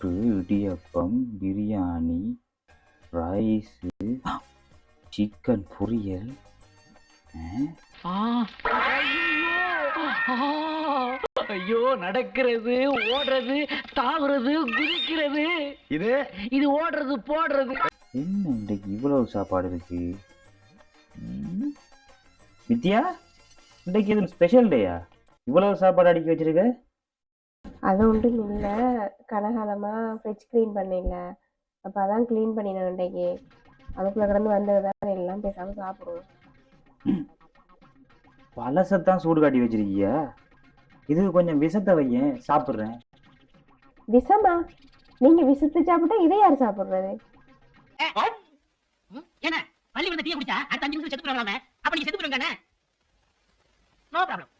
புட்டு இடியப்பம் biryani rice chicken பொரியல் ஆ, ஐயோ நடக்கிறது ஓடுறது தாவுறது குதிக்கிறது. இது? இது ஓடுறது போடுறது. என்ன இன்றைக்கு இவ்வளவு சாப்பாடு இருக்கு? வித்யா இன்றைக்கு எதுவும் ஸ்பெஷல் டேயா இவ்வளவு சாப்பாடு அடிக்க வச்சிருக்க? அது ஒன்றும் இல்லை. கனகாலமாக ஃப்ரிட்ஜ் க்ளீன் பண்ணிடல அப்போ அதான் க்ளீன் பண்ணினேன் இன்றைக்கு அதுக்குள்ளே கிடந்து வந்தது தான் எல்லாம் பேசாமல் சாப்பிடுவோம். பழசத்தான் சூடு காட்டி வச்சிருக்கியா? இது கொஞ்சம் விஷத்தை வையேன் சாப்பிட்றேன். விஷமா? நீங்கள் விஷத்தை சாப்பிட்டா இதை யார் சாப்பிட்றது? என்ன? பள்ளி வந்து டீ குடிச்சா அடுத்த அஞ்சு நிமிஷம் செத்து போறாங்க அப்ப நீங்க செத்து போறாங்க நோ ப்ராப்ளம்